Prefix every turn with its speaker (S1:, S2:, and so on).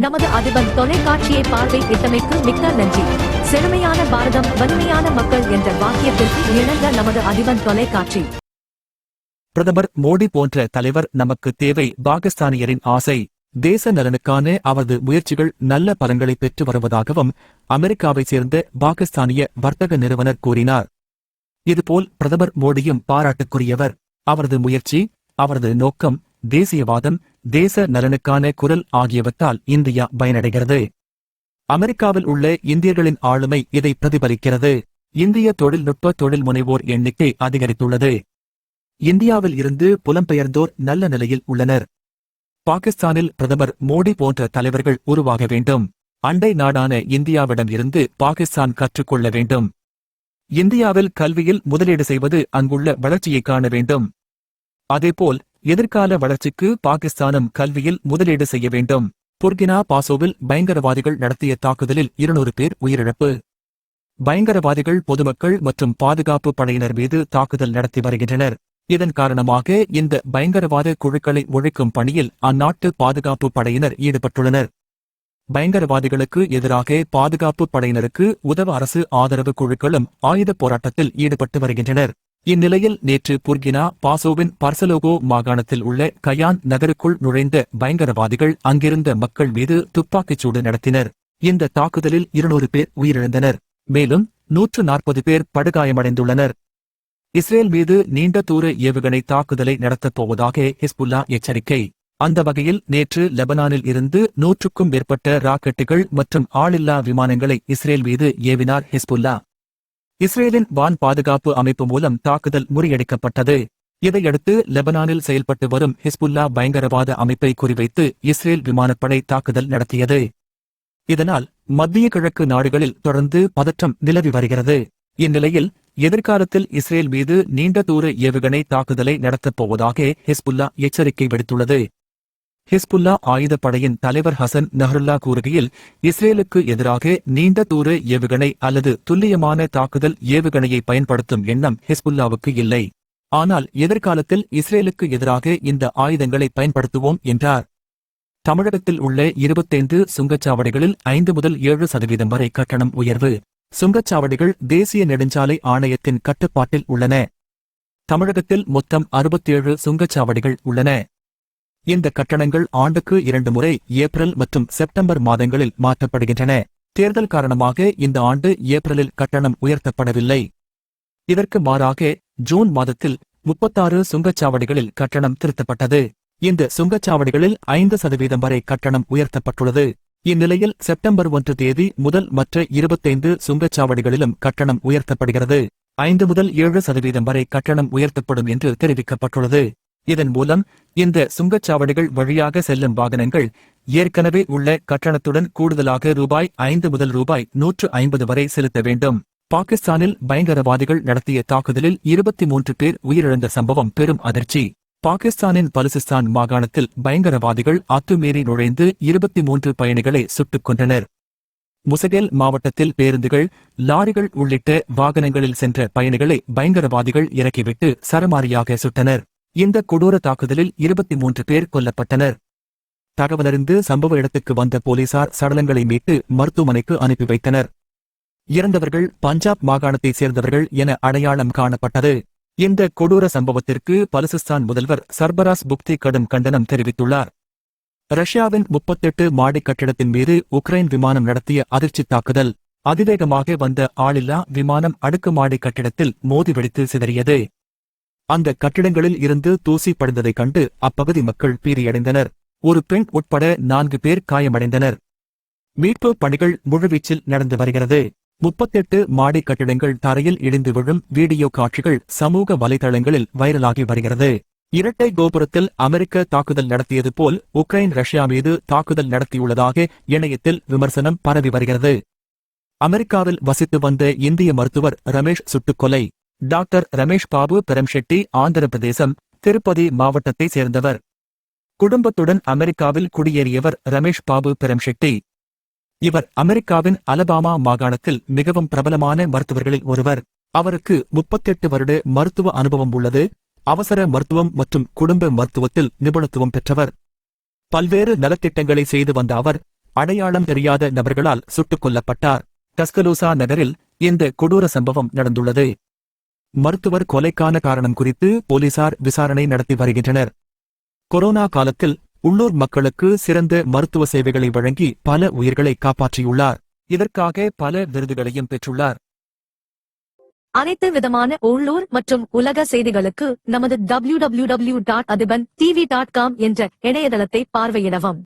S1: நமது அதிபர் தொலைக்காட்சியை பார்வை இட்டமைக்கு மிக்க நன்றி. செழுமையான பாரதம் வலிமையான மக்கள் என்ற வாக்கியத்திற்கு இணங்க நமது அதிபர் தொலைக்காட்சி.
S2: பிரதமர் மோடி போன்ற தலைவர் நமக்கு தேவை பாகிஸ்தானியரின் ஆசை. தேச நலனுக்கான அவரது முயற்சிகள் நல்ல பலன்களை பெற்று வருவதாகவும் அமெரிக்காவைச் சேர்ந்த பாகிஸ்தானிய வர்த்தக நிறுவனர் கூறினார். இதுபோல் பிரதமர் மோடியும் பாராட்டுக்குரியவர். அவரது முயற்சி அவரது நோக்கம் தேசியவாதம் தேச நலனுக்கான குரல் ஆகியவற்றால் இந்தியா பயனடைகிறது. அமெரிக்காவில் உள்ள இந்தியர்களின் ஆளுமை இதை பிரதிபலிக்கிறது. இந்திய தொழில்நுட்ப தொழில் முனைவோர் எண்ணிக்கை அதிகரித்துள்ளது. இந்தியாவில் இருந்து புலம்பெயர்ந்தோர் நல்ல நிலையில் உள்ளனர். பாகிஸ்தானில் பிரதமர் மோடி போன்ற தலைவர்கள் உருவாக வேண்டும். அண்டை நாடான இந்தியாவிடம் இருந்து பாகிஸ்தான் கற்றுக்கொள்ள வேண்டும். இந்தியாவில் கல்வியில் முதலீடு செய்வது அங்குள்ள வளர்ச்சியை காண வேண்டும். அதேபோல் எதிர்கால வளர்ச்சிக்கு பாகிஸ்தானும் கல்வியில் முதலீடு செய்ய வேண்டும். புர்கினா பாசோவில் பயங்கரவாதிகள் நடத்திய தாக்குதலில் இருநூறு பேர் உயிரிழப்பு. பயங்கரவாதிகள் பொதுமக்கள் மற்றும் பாதுகாப்பு படையினர் மீது தாக்குதல் நடத்தி வருகின்றனர். இதன் காரணமாக இந்த பயங்கரவாத குழுக்களை ஒழிக்கும் பணியில் அந்நாட்டு பாதுகாப்பு படையினர் ஈடுபட்டுள்ளனர். பயங்கரவாதிகளுக்கு எதிராக பாதுகாப்பு படையினருக்கு உதவ அரசு ஆதரவு குழுக்களும் ஆயுதப் போராட்டத்தில் ஈடுபட்டு வருகின்றனர். இந்நிலையில் நேற்று புர்கினா பாசோவின் பர்சலோகோ மாகாணத்தில் உள்ள கயான் நகருக்குள் நுழைந்த பயங்கரவாதிகள் அங்கிருந்த மக்கள் மீது துப்பாக்கிச்சூடு நடத்தினர். இந்த தாக்குதலில் இருநூறு பேர் உயிரிழந்தனர். மேலும் நூற்று நாற்பது பேர் படுகாயமடைந்துள்ளனர். இஸ்ரேல் மீது நீண்ட தூர ஏவுகணை தாக்குதலை நடத்தப் போவதாக ஹிஸ்புல்லா எச்சரிக்கை. அந்த வகையில் நேற்று லெபனானில் இருந்து நூற்றுக்கும் மேற்பட்ட ராக்கெட்டுகள் மற்றும் ஆளில்லா விமானங்களை இஸ்ரேல் மீது ஏவினார் ஹிஸ்புல்லா. இஸ்ரேலின் வான் பாதுகாப்பு அமைப்பு மூலம் தாக்குதல் முறியடிக்கப்பட்டது. இதையடுத்து லெபனானில் செயல்பட்டு வரும் ஹிஸ்புல்லா பயங்கரவாத அமைப்பை குறிவைத்து இஸ்ரேல் விமானப்படை தாக்குதல் நடத்தியது. இதனால் மத்திய கிழக்கு நாடுகளில் தொடர்ந்து பதற்றம் நிலவி வருகிறது. இந்நிலையில் எதிர்காலத்தில் இஸ்ரேல் மீது நீண்ட தூர ஏவுகணை தாக்குதலை நடத்தப் போவதாக ஹிஸ்புல்லா எச்சரிக்கை விடுத்துள்ளது. ஹிஸ்புல்லா ஆயுதப்படையின் தலைவர் ஹசன் நஹ்ருல்லா கூறுகையில் இஸ்ரேலுக்கு எதிராக நீண்ட தூர ஏவுகணை அல்லது துல்லியமான தாக்குதல் ஏவுகணையை பயன்படுத்தும் எண்ணம் ஹிஸ்புல்லாவுக்கு இல்லை. ஆனால் எதிர்காலத்தில் இஸ்ரேலுக்கு எதிராக இந்த ஆயுதங்களை பயன்படுத்துவோம் என்றார். தமிழகத்தில் உள்ள இருபத்தைந்து சுங்கச்சாவடிகளில் ஐந்து முதல் ஏழு சதவீதம் வரை கட்டணம் உயர்வு. சுங்கச்சாவடிகள் தேசிய நெடுஞ்சாலை ஆணையத்தின் கட்டுப்பாட்டில் உள்ளன. தமிழகத்தில் மொத்தம் அறுபத்தேழு சுங்கச்சாவடிகள் உள்ளன. இந்த கட்டணங்கள் ஆண்டுக்கு இரண்டு முறை ஏப்ரல் மற்றும் செப்டம்பர் மாதங்களில் மாற்றப்படுகின்றன. தேர்தல் காரணமாக இந்த ஆண்டு ஏப்ரலில் கட்டணம் உயர்த்தப்படவில்லை. இதற்கு மாறாக ஜூன் மாதத்தில் முப்பத்தாறு சுங்கச்சாவடிகளில் கட்டணம் திருத்தப்பட்டது. இந்த சுங்கச்சாவடிகளில் ஐந்து சதவீதம் வரை கட்டணம் உயர்த்தப்பட்டுள்ளது. இந்நிலையில் செப்டம்பர் ஒன்று தேதி முதல் மற்ற இருபத்தைந்து சுங்கச்சாவடிகளிலும் கட்டணம் உயர்த்தப்படுகிறது. ஐந்து முதல் ஏழு சதவீதம் வரை கட்டணம் உயர்த்தப்படும் என்று தெரிவிக்கப்பட்டுள்ளது. இதன் மூலம் இந்த சுங்கச்சாவடிகள் வழியாக செல்லும் வாகனங்கள் ஏற்கனவே உள்ள கட்டணத்துடன் கூடுதலாக ரூபாய் ஐந்து முதல் ரூபாய் நூற்று ஐம்பது வரை செலுத்த வேண்டும். பாகிஸ்தானில் பயங்கரவாதிகள் நடத்திய தாக்குதலில் இருபத்தி மூன்று பேர் உயிரிழந்த சம்பவம் பெரும் அதிர்ச்சி. பாகிஸ்தானின் பலுசிஸ்தான் மாகாணத்தில் பயங்கரவாதிகள் அத்துமீறி நுழைந்து இருபத்தி மூன்று பயணிகளை சுட்டுக் கொன்றனர். முசகேல் மாவட்டத்தில் பேருந்துகள் லாரிகள் உள்ளிட்ட வாகனங்களில் சென்ற பயணிகளை பயங்கரவாதிகள் இறக்கிவிட்டு சரமாரியாக சுட்டனர். இந்த கொடூர தாக்குதலில் இருபத்தி மூன்று பேர் கொல்லப்பட்டனர். தகவலறிந்து சம்பவ இடத்துக்கு வந்த போலீசார் சடலங்களை மீட்டு மருத்துவமனைக்கு அனுப்பி வைத்தனர். இறந்தவர்கள் பஞ்சாப் மாகாணத்தைச் சேர்ந்தவர்கள் என அடையாளம் காணப்பட்டது. இந்த கொடூர சம்பவத்திற்கு பலுசிஸ்தான் முதல்வர் சர்பராஸ் புக்தி கடும் கண்டனம் தெரிவித்துள்ளார். ரஷ்யாவின் முப்பத்தெட்டு மாடி கட்டிடத்தின் மீது உக்ரைன் விமானம் நடத்திய அதிர்ச்சி தாக்குதல் அதிவேகமாக வந்த ஆளில்லா விமானம் அடுக்குமாடி கட்டிடத்தில் மோதி வெடித்து சிதறியது. அந்த கட்டிடங்களில் இருந்து தூசி படிந்ததைக் கண்டு அப்பகுதி மக்கள் பீதியடைந்தனர். ஒரு பெண் உட்பட நான்கு பேர் காயமடைந்தனர். மீட்பு பணிகள் முழுவீச்சில் நடந்து வருகிறது. முப்பத்தெட்டு மாடி கட்டிடங்கள் தரையில் இடிந்து விழும் வீடியோ காட்சிகள் சமூக வலைதளங்களில் வைரலாகி வருகிறது. இரட்டை கோபுரத்தில் அமெரிக்க தாக்குதல் நடத்தியது போல் உக்ரைன் ரஷ்யா மீது தாக்குதல் நடத்தியுள்ளதாக இணையத்தில் விமர்சனம் பரவி வருகிறது. அமெரிக்காவில் வசித்து வந்த இந்திய மருத்துவர் ரமேஷ் சுட்டுக்கொலை. டாக்டர் ரமேஷ் பாபு பெரம்ஷெட்டி ஆந்திர பிரதேசம் திருப்பதி மாவட்டத்தைச் சேர்ந்தவர். குடும்பத்துடன் அமெரிக்காவில் குடியேறியவர் ரமேஷ் பாபு பெரம்ஷெட்டி. இவர் அமெரிக்காவின் அலபாமா மாகாணத்தில் மிகவும் பிரபலமான மருத்துவர்களில் ஒருவர். அவருக்கு முப்பத்தெட்டு வருட மருத்துவ அனுபவம் உள்ளது. அவசர மருத்துவம் மற்றும் குடும்ப மருத்துவத்தில் நிபுணத்துவம் பெற்றவர். பல்வேறு நலத்திட்டங்களை செய்து வந்த அவர் அடையாளம் தெரியாத நபர்களால் சுட்டுக் கொல்லப்பட்டார். டஸ்கலூசா நகரில் இந்த கொடூர சம்பவம் நடந்துள்ளது. மருத்துவர் கொலைக்கான காரணம் குறித்து போலீசார் விசாரணை நடத்தி வருகின்றனர். கொரோனா காலத்தில் உள்ளூர் மக்களுக்கு சிறந்த மருத்துவ சேவைகளை வழங்கி பல உயிர்களை காப்பாற்றியுள்ளார். இதற்காக பல விருதுகளையும் பெற்றுள்ளார்.
S1: அனைத்து விதமான உள்ளூர் மற்றும் உலக செய்திகளுக்கு நமது W W W dot Adhiban TV dot com என்ற இணையதளத்தை பார்வையிடவும்.